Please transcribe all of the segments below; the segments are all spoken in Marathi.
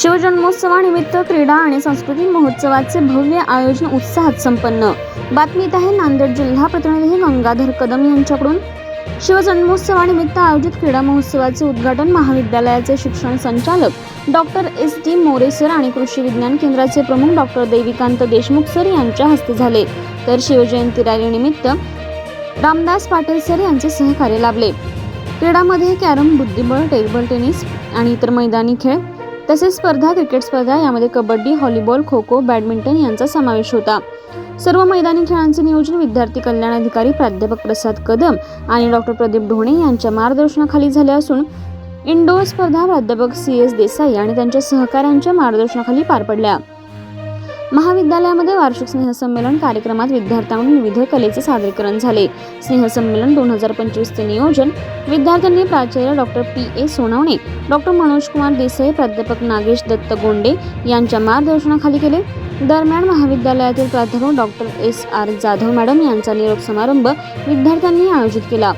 शिवजन्मोत्सवानिमित्त क्रीडा आणि सांस्कृतिक महोत्सवाचे भव्य आयोजन उत्साहात संपन्न. बातमीत आहे नांदेड जिल्हा प्रतिनिधी गंगाधर कदम यांच्याकडून. शिवजन्मोत्सवानिमित्त आयोजित क्रीडा महोत्सवाचे उद्घाटन महाविद्यालयाचे शिक्षण संचालक doctor S T More sir आणि कृषी विज्ञान केंद्राचे प्रमुख डॉक्टर देविकांत देशमुख सर यांच्या हस्ते झाले. तर शिवजयंती रॅलीनिमित्त रामदास पाटील सर यांचे सहकार्य लाभले. क्रीडामध्ये कॅरम बुद्धिबळ टेबल टेनिस आणि इतर मैदानी खेळ तसेच स्पर्धा क्रिकेट स्पर्धा यामध्ये कबड्डी व्हॉलीबॉल खो खो बॅडमिंटन यांचा समावेश होता. सर्व मैदानी खेळांचे नियोजन विद्यार्थी कल्याण अधिकारी प्राध्यापक प्रसाद कदम आणि डॉक्टर प्रदीप ढोणे यांच्या मार्गदर्शनाखाली झाले असून इंडोर स्पर्धा प्राध्यापक सी एस देसाई आणि त्यांच्या सहकाऱ्यांच्या मार्गदर्शनाखाली पार पडल्या. महाविद्यालयामध्ये वार्षिक स्नेहसंमेलन कार्यक्रमात विद्यार्थ्यांकडून विविध कलेचे सादरीकरण झाले. स्नेहसंमेलन दोन हजार पंचवीसचे नियोजन विद्यार्थ्यांनी प्राचार्य doctor P. A. Sonawane doctor Manoj Kumar Desai प्राध्यापक नागेश दत्त गोंडे यांच्या मार्गदर्शनाखाली केले. दरम्यान महाविद्यालयातील प्राध्यापक doctor S. R. Jadhav madam यांचा निरोप समारंभ विद्यार्थ्यांनी आयोजित केला.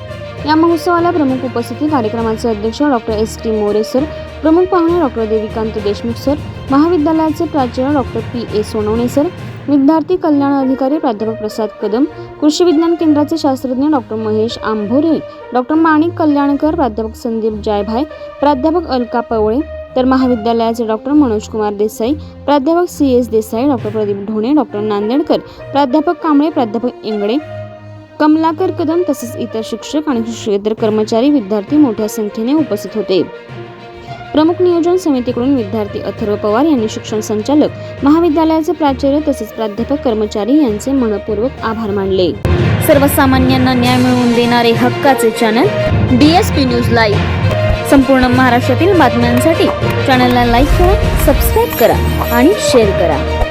या महोत्सवाला प्रमुख उपस्थिती कार्यक्रमाचे अध्यक्ष doctor S T More sir प्रमुख पाहुणे डॉक्टर देविकांत देशमुख सर महाविद्यालयाचे प्राचार्य doctor P A Sonawane sir विद्यार्थी कल्याण अधिकारी प्राध्यापक प्रसाद कदम कृषी विज्ञान केंद्राचे शास्त्रज्ञ डॉक्टर महेश आंभोरे डॉक्टर माणिक कल्याणकर प्राध्यापक संदीप जायभाय प्राध्यापक अलका पवळे तर महाविद्यालयाचे डॉक्टर मनोज कुमार देसाई प्राध्यापक C S Desai doctor Pradeep Dhone doctor Nandedkar प्राध्यापक कांबळे प्राध्यापक इंगळे कमलाकर कदम तसेच इतर शिक्षक आणि शिक्षकेतर कर्मचारी विद्यार्थी मोठ्या संख्येने उपस्थित होते. प्रमुख नियोजन समितीकडून विद्यार्थी अथर्व पवार यांनी शिक्षण संचालक महाविद्यालयाचे प्राचार्य तसेच प्राध्यापक कर्मचारी यांचे मनपूर्वक आभार मानले. सर्वसामान्यांना न्याय मिळवून देणारे हक्काचे channel D S P news live संपूर्ण महाराष्ट्रातील बातम्यांसाठी चॅनलला लाईक करा सबस्क्राईब करा आणि शेअर करा.